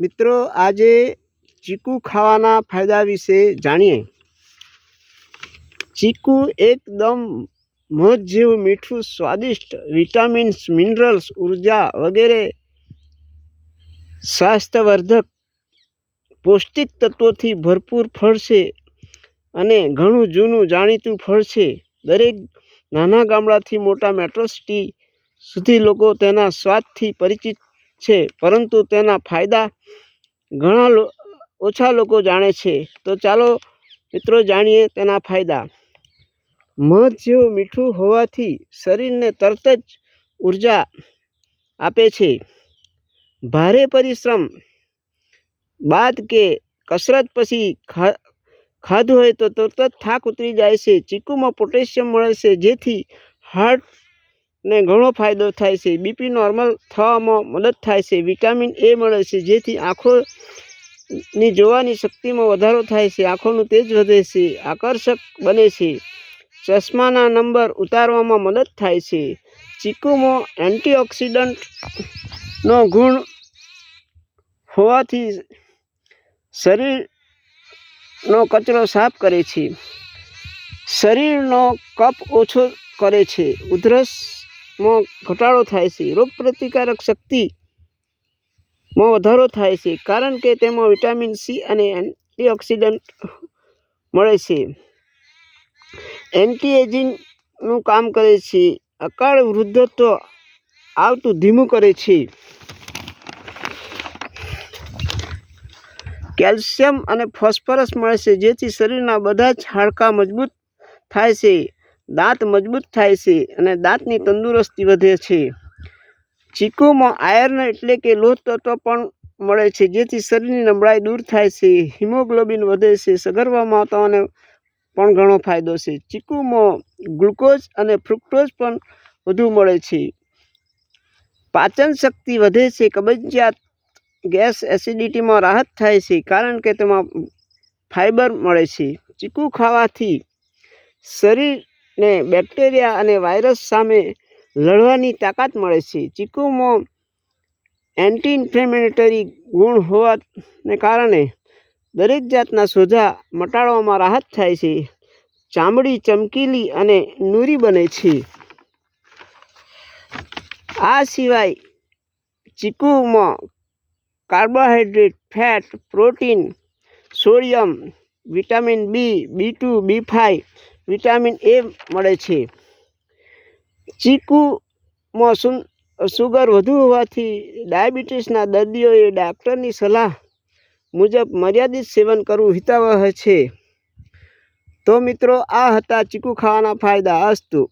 મિત્રો, આજે ચીકુ ખાવાના ફાયદા વિશે જાણીએ. ચીકુ એકદમ મધ જેવું મીઠું, સ્વાદિષ્ટ વિટામિન્સ, મિનરલ્સ, ઊર્જા વગેરે સ્વાસ્થ્યવર્ધક પૌષ્ટિક તત્વોથી ભરપૂર ફળ છે અને ઘણું જૂનું જાણીતું ફળ છે. દરેક નાના ગામડાથી મોટા મેટ્રો સિટી સુધી લોકો તેના સ્વાદથી પરિચિત છે, પરંતુ તેના ફાયદા ઘણા ઓછા લોકો જાણે છે. તો ચાલો મિત્રો જાણીએ તેના ફાયદા. મધ જેવું મીઠું હોવાથી શરીરને તરત જ ઊર્જા આપે છે. ભારે પરિશ્રમ બાદ કે કસરત પછી ખાધું હોય તો તરત જ થાક ઉતરી જાય છે. ચીકુમાં પોટેશિયમ મળે છે, જેથી હાર્ટને ઘણો ફાયદો થાય છે. બીપી નોર્મલ થવામાં મદદ થાય છે. વિટામિન એ મળે છે, જેથી આંખોની જોવાની શક્તિમાં વધારો થાય છે. આંખોનું તેજ વધે છે, આકર્ષક બને છે. ચશ્માના નંબર ઉતારવામાં મદદ થાય છે. ચીકુમાં એન્ટીઓક્સિડન્ટનો ગુણ હોવાથી શરીરનો કચરો સાફ કરે છે. શરીરનો કફ ઓછો કરે છે. ઉધરસમાં ઘટાડો થાય છે. રોગ પ્રતિકારક શક્તિમાં વધારો થાય છે, કારણ કે તેમાં વિટામિન સી અને એન્ટીઓક્સિડન્ટ મળે છે. એન્ટી એજિંગનું કામ કરે છે. અકાળ વૃદ્ધત્વ આવતું ધીમું કરે છે. કેલ્શિયમ અને ફોસ્ફરસ મળે છે, જેથી શરીરના બધા જ હાડકાં મજબૂત થાય છે. દાંત મજબૂત થાય છે અને દાંતની તંદુરસ્તી વધે છે. ચીકુમાં આયર્ન એટલે કે લોહ તત્વ પણ મળે છે, જેથી શરીરની નબળાઈ દૂર થાય છે. હિમોગ્લોબિન વધે છે, સગર્ભા માતાઓને પણ ઘણો ફાયદો છે. ચીકુમાં ગ્લુકોઝ અને ફ્રુક્ટોઝ પણ વધુ મળે છે. પાચન શક્તિ વધે છે, કબજિયાત ગેસ એસિડિટીમાં રાહત થાય છે, કારણ કે તેમાં ફાઇબર મળે છે. ચીકુ ખાવાથી શરીરને બેક્ટેરિયા અને વાયરસ સામે લડવાની તાકાત મળે છે. ચીકુમાં એન્ટી ઇન્ફ્લેમેટરી ગુણ હોવાને કારણે દરેક જાતના સોજા મટાડવામાં રાહત થાય છે. ચામડી ચમકીલી અને નૂરી બને છે. આ સિવાય ચીકુમાં carbohydrate fat, protein, sodium, vitamin B B two, B five vitamin A મળે છે. ચીકુમાં સુન સુગર વધુ હોવાથી ડાયાબિટીસના દર્દીઓએ ડાક્ટરની સલાહ મુજબ મર્યાદિત સેવન કરવું હિતાવહ છે. તો મિત્રો, આ હતા ચીકુ ખાવાના ફાયદા. અસ્તુ.